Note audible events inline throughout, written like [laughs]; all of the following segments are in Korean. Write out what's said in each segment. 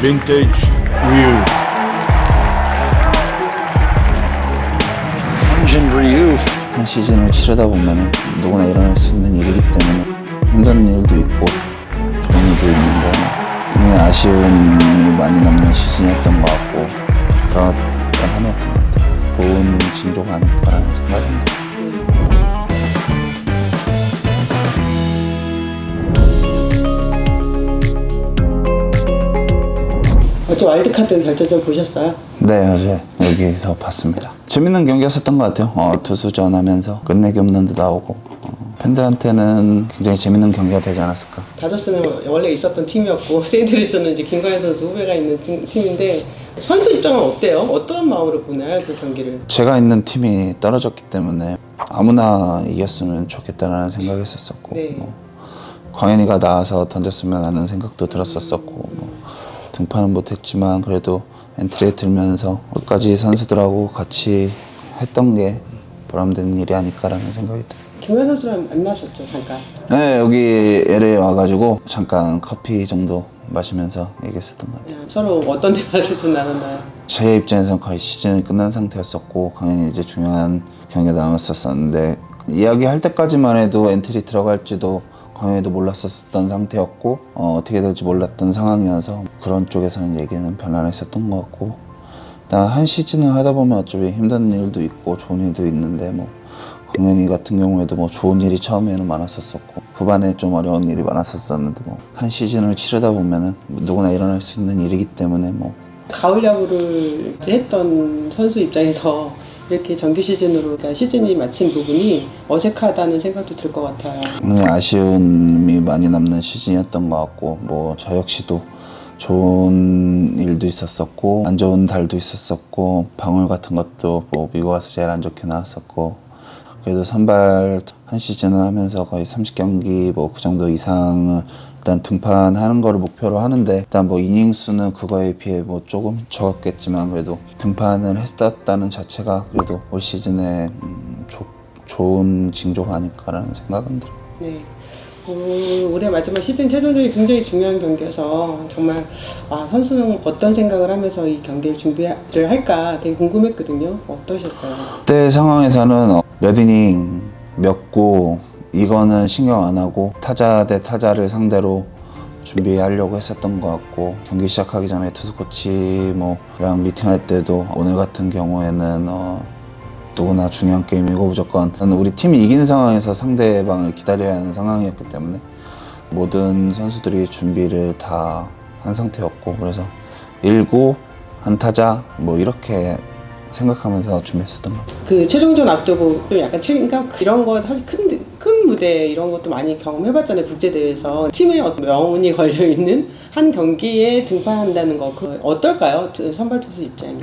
vintage Ryu. 한신 리유 한 시즌을 치르다 보면 누구나 일어날 수 있는 일이기 때문에 힘든 일도 있고 좋은 일도 있는데 굉장히 아쉬움이 많이 남는 시즌이었던 것 같고 그런 한 해였던 것 같아요. 좋은 징조가 아닐까라는 생각입니다. 어제 와일드카드 결정전 보셨어요? 네, 어제 여기서 봤습니다. 재밌는 경기였었던 것 같아요. 어, 투수전 하면서 끝내기 없는 듯 나오고 어, 팬들한테는 굉장히 재밌는 경기가 되지 않았을까. 다저스는 원래 있었던 팀이었고 [laughs] 세인트리스는 이제 김광현 선수 후배가 있는 팀, 팀인데 선수 입장은 어때요? 어떤 마음으로 보나요 그 경기를? 제가 있는 팀이 떨어졌기 때문에 아무나 이겼으면 좋겠다라는 생각했었었고 네. 뭐 광현이가 나와서 던졌으면 하는 생각도 들었었었고 뭐 등판은 못했지만 그래도 엔트리에 들면서 끝까지 선수들하고 같이 했던 게 보람된 일이 아닐까라는 생각이 들어요. 김광현 선수랑 만나셨죠 잠깐. 네 여기 LA 와가지고 잠깐 커피 정도 마시면서 얘기했었던 것 같아요. 서로 어떤 대화를 좀 나눴나요? 제 입장에서는 거의 시즌이 끝난 상태였었고 강연이 이제 중요한 경기가 남았었었는데 이야기할 때까지만 해도 엔트리 들어갈지도 강연이도 몰랐었던 상태였고 어, 어떻게 될지 몰랐던 상황이어서 그런 쪽에서는 얘기는 별로 안 했었던 것 같고 한 시즌을 하다 보면 어차피 힘든 일도 있고 좋은 일도 있는데 뭐 강연이 같은 경우에도 뭐 좋은 일이 처음에는 많았었었고 후반에 좀 어려운 일이 많았었었는데 뭐 한 시즌을 치르다 보면은 누구나 일어날 수 있는 일이기 때문에 뭐. 가을 야구를 했던 선수 입장에서 이렇게 정규 시즌으로 시즌이 마친 부분이 어색하다는 생각도 들 것 같아요. 오늘 아쉬움이 많이 남는 시즌이었던 것 같고 뭐 저 역시도 좋은 일도 있었었고 안 좋은 달도 있었었고 방울 같은 것도 뭐 미국 와서 제일 안 좋게 나왔었고 그래도 선발 한 시즌을 하면서 거의 30경기 뭐 그 정도 이상을 일단 등판하는 거를 목표로 하는데 일단 뭐 이닝 수는 그거에 비해 뭐 조금 적었겠지만 그래도 등판을 했었다는 자체가 그래도 올 시즌에 음, 조- 좋은 징조가 아닐까라는 생각은 들어요. 네. 올- 올해 마지막 시즌 최종전이 굉장히 중요한 경기여서 정말 아, 선수는 어떤 생각을 하면서 이 경기를 준비를 할까 되게 궁금했거든요. 어떠셨어요? 그때 상황에서는 어, 몇 이닝 몇구 이거는 신경 안 하고 타자 대 타자를 상대로 준비하려고 했었던 것 같고 경기 시작하기 전에 투수 코치 뭐랑 미팅할 때도 오늘 같은 경우에는 어, 누구나 중요한 게임이고 무조건 우리 팀이 이기는 상황에서 상대방을 기다려야 하는 상황이었기 때문에 모든 선수들이 준비를 다 한 상태였고 그래서 1구 한 타자 뭐 이렇게 생각하면서 준비했었던 것 같아요. 그 최종전 앞두고 또 약간 책임감 이런 거 사실 큰, 큰 무대 이런 것도 많이 경험해봤잖아요 국제 대회에서 팀의 어떤 명운이 [laughs] 걸려 있는 한 경기에 등판한다는 거 그 어떨까요 투- 선발 투수 입장이?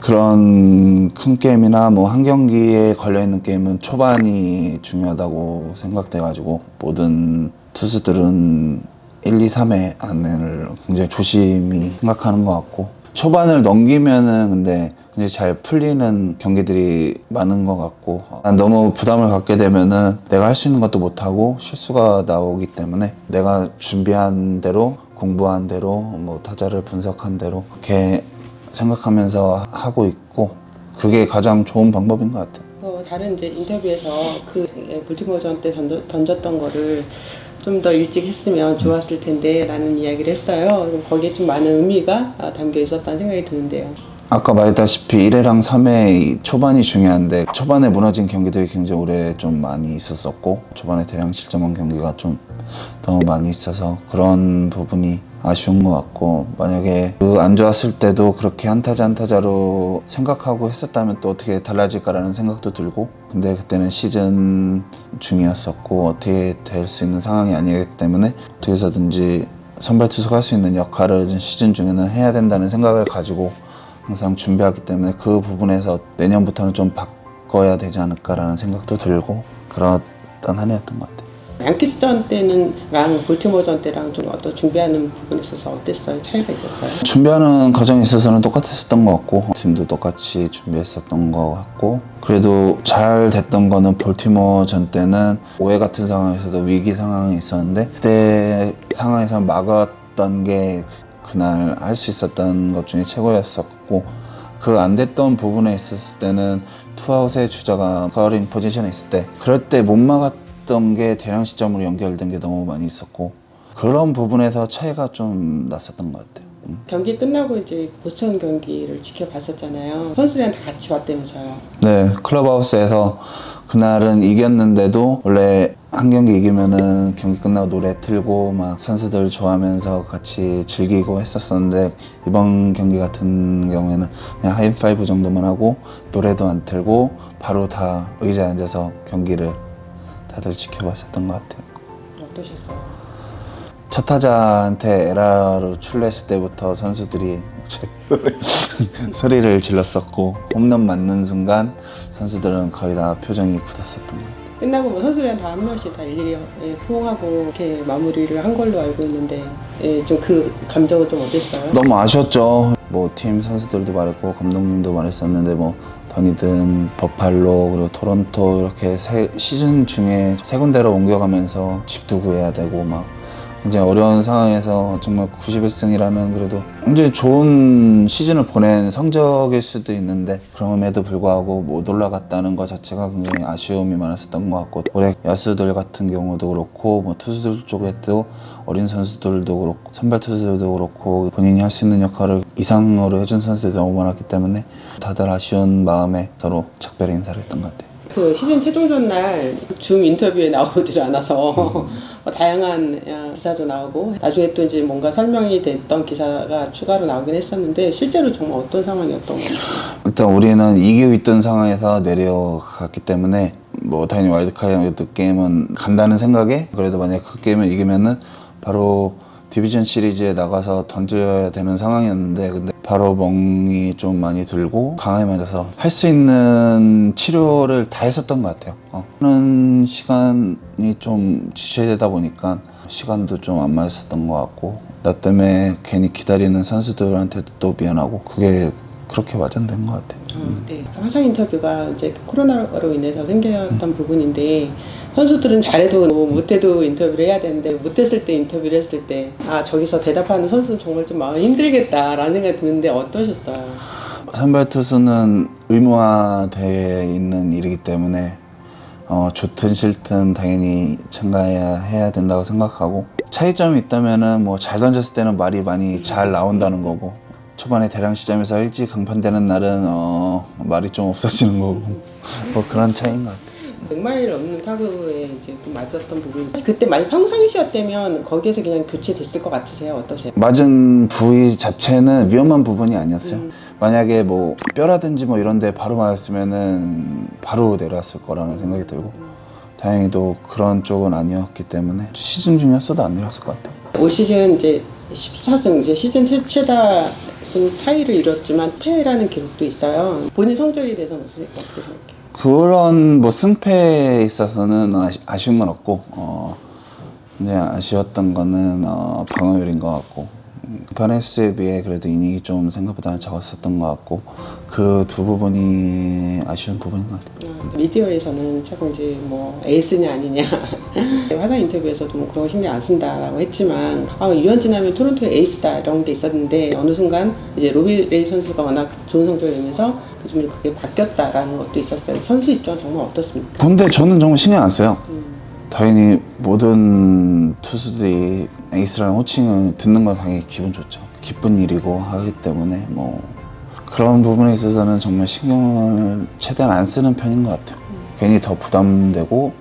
그런 큰 게임이나 뭐 한 경기에 걸려 있는 게임은 초반이 중요하다고 생각돼가지고 모든 투수들은 1, 2, 3회 안을 굉장히 조심히 생각하는 것 같고 초반을 넘기면은 근데 굉장히 잘 풀리는 경기들이 많은 것 같고 난 너무 부담을 갖게 되면은 내가 할 수 있는 것도 못하고 실수가 나오기 때문에 내가 준비한 대로 공부한 대로 뭐 타자를 분석한 대로 그렇게 생각하면서 하고 있고 그게 가장 좋은 방법인 것 같아요. 어, 다른 이제 인터뷰에서 그 볼티모어전 때 던져, 던졌던 거를 좀 더 일찍 했으면 좋았을 텐데 라는 이야기를 했어요. 거기에 좀 많은 의미가 아, 담겨 있었다는 생각이 드는데요. 아까 말했다시피 1회랑 3회 초반이 중요한데 초반에 무너진 경기들이 굉장히 오래 좀 많이 있었었고 초반에 대량 실점한 경기가 좀 너무 많이 있어서 그런 부분이 아쉬운 것 같고 만약에 그 안 좋았을 때도 그렇게 한 타자 한 타자로 생각하고 했었다면 또 어떻게 달라질까라는 생각도 들고 근데 그때는 시즌 중이었었고 어떻게 될 수 있는 상황이 아니기 때문에 어떻게 해서든지 선발 투수가 할 수 있는 역할을 시즌 중에는 해야 된다는 생각을 가지고 항상 준비하기 때문에 그 부분에서 내년부터는 좀 바꿔야 되지 않을까라는 생각도 들고 그랬던 한 해였던 것 같아요. 양키스전 때는 랑 볼티모어전 때랑 좀 어떤 준비하는 부분에 있어서 어땠어요? 차이가 있었어요? 준비하는 과정에 있어서는 똑같았었던 것 같고 팀도 똑같이 준비했었던 것 같고 그래도 잘 됐던 거는 볼티모어 전 때는 오해 같은 상황에서도 위기 상황이 있었는데 그때 상황에서 막았던 게 그날 할 수 있었던 것 중에 최고였었고 그 안 됐던 부분에 있었을 때는 투아웃의 주자가 커링 포지션에 있을 때 그럴 때 못 막았던 게 대량 시점으로 연결된 게 너무 많이 있었고 그런 부분에서 차이가 좀 났었던 것 같아요. 음. 경기 끝나고 이제 보스턴 경기를 지켜봤었잖아요. 선수들이랑 다 같이 봤다면서요. 네, 클럽하우스에서 그날은 이겼는데도 원래 한 경기 이기면은 경기 끝나고 노래 틀고 막 선수들 좋아하면서 같이 즐기고 했었었는데 이번 경기 같은 경우에는 그냥 하이파이브 정도만 하고 노래도 안 틀고 바로 다 의자에 앉아서 경기를 다들 지켜봤었던 것 같아요. 어떠셨어요? 첫 타자한테 에라로 출루했을 때부터 선수들이 [laughs] 소리를 질렀었고 홈런 맞는 순간 선수들은 거의 다 표정이 굳었었던 것 같아요. 끝나고 뭐 선수들이랑 다한 명씩 다 일일이 예, 포옹하고 이렇게 마무리를 한 걸로 알고 있는데 예, 좀 그 감정은 좀 어땠어요? 너무 아쉬웠죠. 뭐 팀 선수들도 말했고 감독님도 말했었는데 뭐 더니든 버팔로 그리고 토론토 이렇게 세- 시즌 중에 세 군데로 옮겨가면서 집도 구해야 되고 막 굉장히 어려운 상황에서 정말 91승이라는 그래도 굉장히 좋은 시즌을 보낸 성적일 수도 있는데 그럼에도 불구하고 못 올라갔다는 것 자체가 굉장히 아쉬움이 많았었던 것 같고 올해 야수들 같은 경우도 그렇고 뭐 투수들 쪽에도 어린 선수들도 그렇고 선발 투수들도 그렇고 본인이 할 수 있는 역할을 이상으로 해준 선수들이 너무 많았기 때문에 다들 아쉬운 마음에 서로 작별 인사를 했던 것 같아요. 그 시즌 최종전 날 줌 인터뷰에 나오질 않아서 뭐 다양한 야, 기사도 나오고 나중에 또 이제 뭔가 설명이 됐던 기사가 추가로 나오긴 했었는데 실제로 정말 어떤 상황이었던 건지. 일단 우리는 이기고 있던 상황에서 내려갔기 때문에 뭐 당연히 와일드카드 게임은 간다는 생각에 그래도 만약 그 게임을 이기면은 바로 디비전 시리즈에 나가서 던져야 되는 상황이었는데 근데 바로 멍이 좀 많이 들고 강하게 맞아서 할 수 있는 치료를 다 했었던 것 같아요. 어. 하는 시간이 좀 지체되다 보니까 시간도 좀 안 맞았었던 것 같고 나 때문에 괜히 기다리는 선수들한테도 또 미안하고 그게 그렇게 와전된 것 같아요. 어, 네. 화상 인터뷰가 이제 코로나로 인해서 생겼던 부분인데 선수들은 잘해도 뭐 못해도 인터뷰를 해야 되는데 못했을 때 인터뷰를 했을 때 아 저기서 대답하는 선수는 정말 좀 마음이 힘들겠다라는 생각이 드는데 어떠셨어요? 선발 투수는 의무화되어 있는 일이기 때문에 어, 좋든 싫든 당연히 참가해야 해야 된다고 생각하고 차이점이 있다면은 뭐 잘 던졌을 때는 말이 많이 잘 나온다는 거고 초반에 대량 시점에서 일찍 강판되는 날은 어, 말이 좀 없어지는 거고 뭐 그런 차이인 것 같아요. 100마일 넘는 타구에 이제 좀 맞았던 부분이 그때 만약 평상시였다면 거기에서 그냥 교체됐을 것 같으세요? 어떠세요? 맞은 부위 자체는 위험한 부분이 아니었어요. 만약에 뭐 뼈라든지 뭐 이런 데 바로 맞았으면은 바로 내려왔을 거라는 생각이 들고 다행히도 그런 쪽은 아니었기 때문에 시즌 중이었어도 안 내려왔을 것 같아요. 올 시즌 이제 14승 이제 시즌 최- 최 다승 타이를 이뤘지만 패라는 기록도 있어요. 본인 성적에 대해서 어떻게 생각해요? 그런 뭐 승패에 있어서는 아쉬, 아쉬 운 건 없고 어 이제 아쉬웠던 거는 어 방어율인 것 같고 음, 바네스에 비해 그래도 이닝이 좀 생각보다는 적었었던 것 같고 그 두 부분이 아쉬운 부분인 것 같아요. 어, 미디어에서는 자꾸 이제 뭐 에이스냐 아니냐 [laughs] 화상 인터뷰에서도 뭐 그런 거 신경 안 쓴다라고 했지만 아 유현진 하면 토론토의 에이스다 이런 게 있었는데 어느 순간 이제 로비 레이 선수가 워낙 좋은 성적을 내면서 좀 그게 바뀌었다라는 것도 있었어요. 선수 입장 은 정말 어떻습니까? 근데 저는 정말 신경 안 써요. 당연히 모든 투수들이 에이스라는 호칭을 듣는 건 당연히 기분 좋죠. 기쁜 일이고 하기 때문에 뭐 그런 부분에 있어서는 정말 신경을 최대한 안 쓰는 편인 것 같아요. 괜히 더 부담되고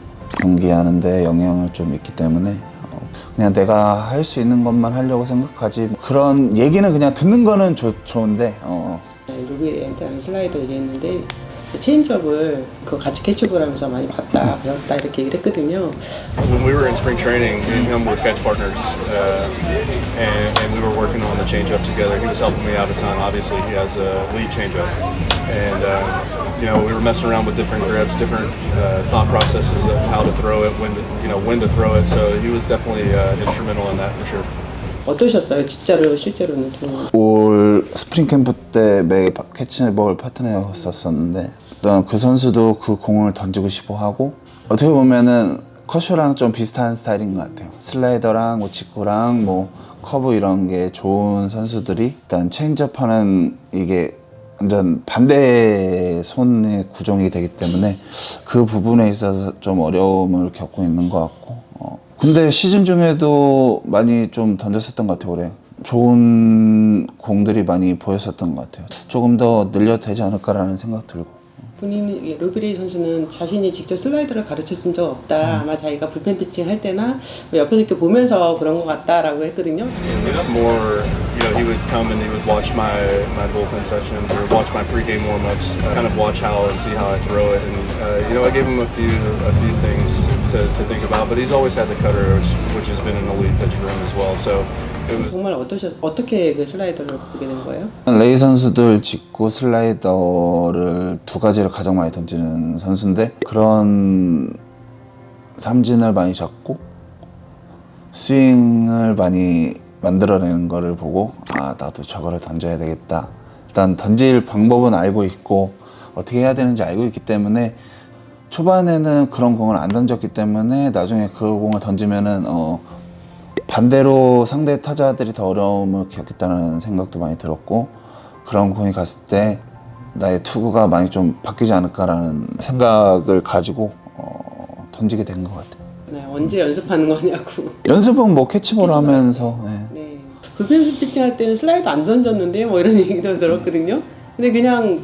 경기하는데 영향을 좀 있기 때문에 어, 그냥 내가 할 수 있는 것만 하려고 생각하지 그런 얘기는 그냥 듣는 거는 좋, 좋은데 어, 로비 레이한테는 슬라이더 얘기했는데 그 체인지업을 그 같이 캐치볼 하면서 많이 봤다 배웠다 이렇게 얘기를 했거든요. When we were in spring training, me and him were catch partners, uh, and, and we were working on the changeup together. He was helping me out a ton. Obviously, he has a lead changeup, and uh, you know we were messing around with different grips, different uh, thought processes of how to throw it, when to, you know when to throw it. So he was definitely uh, instrumental in that for sure. 어떠셨어요? 진짜로 실제로는 좀올 스프링 캠프 때 매일 파- 캐치볼 파트너였었는데 또한 그 선수도 그 공을 던지고 싶어 하고 어떻게 보면은 커쇼랑 좀 비슷한 스타일인 것 같아요. 슬라이더랑 뭐 직구랑 뭐 커브 이런 게 좋은 선수들이 일단 체인지업 하는 이게 완전 반대 손의 구종이 되기 때문에 그 부분에 있어서 좀 어려움을 겪고 있는 것 같고 어. 근데 시즌 중에도 많이 좀 던졌었던 것 같아요 올해 좋은 공들이 많이 보였었던 것 같아요 조금 더 늘려도 되지 않을까라는 생각 들고 본인이 예, 로비레이 선수는 자신이 직접 슬라이더를 가르쳐 준 적 없다. 아마 자기가 불펜 피칭 할 때나 뭐 옆에서 이렇게 보면서 그런 것 같다라고 했거든요. It was more, know, he would come and he would watch my, my bullpen sessions or watch my pregame warm-ups, uh, kind of watch how and see how I throw it. And, uh, you know, I gave him a few a few things to, to think about, but he's always had the cutter, which, which has been an elite pitch for him as well. So it was 정말 어떠셨 어떻게 그 슬라이더를 보게 된 거예요? 레이 선수들 직구 슬라이더를 두 가지를 가장 많이 던지는 선수인데 그런 삼진을 많이 잡고 스윙을 많이 만들어내는 거를 보고 아 나도 저거를 던져야 되겠다 일단 던질 방법은 알고 있고 어떻게 해야 되는지 알고 있기 때문에 초반에는 그런 공을 안 던졌기 때문에 나중에 그 공을 던지면은 어 반대로 상대 타자들이 더 어려움을 겪겠다는 생각도 많이 들었고 그런 공이 갔을 때 나의 투구가 많이 좀 바뀌지 않을까라는 생각을 가지고 어, 던지게 된 것 같아요. 네, 언제 연습하는 거냐고. 연습은 뭐 캐치볼 하면서 예. 네. 불펜 피칭 할 때는 슬라이더 안 던졌는데 뭐 이런 [laughs] 얘기도 들었거든요. 근데 그냥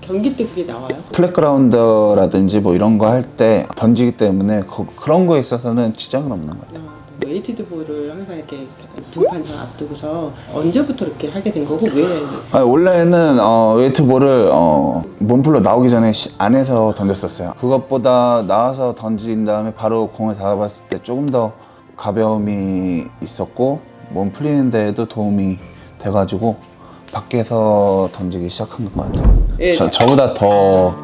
경기 때 그게 나와요. 플랫그라운드라든지 뭐 이런 거 할 때 던지기 때문에 그, 그런 거에 있어서는 지장은 없는 것 같아요. 웨이티드 볼을 항상 이렇게 등판선 앞두고서 언제부터 이렇게 하게 된 거고 왜? 아, 원래는 어, 웨이트볼을 어, 몸풀로 나오기 전에 시- 안에서 던졌었어요. 그것보다 나와서 던진 다음에 바로 공을 닿아봤을 때 조금 더 가벼움이 있었고 몸 풀리는 데에도 도움이 돼가지고 밖에서 던지기 시작한 것 같아요. 예. 저, 저보다 더,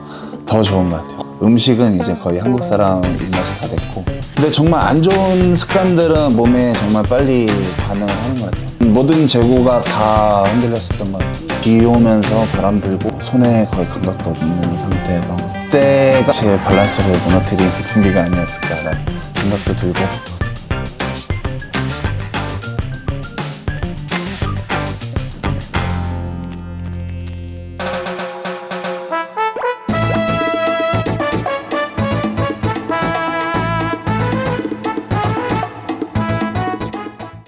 더 좋은 것 같아요. 음식은 이제 거의 한국 사람 입맛이 다 됐고. 근데 정말 안 좋은 습관들은 몸에 정말 빨리 반응을 하는 것 같아요. 모든 재고가 다 흔들렸었던 것 같아요. 비 오면서 바람 불고 손에 거의 감각도 없는 상태에서 그때가 제 밸런스를 무너뜨린 그 분기가 아니었을까라는 생각도 들고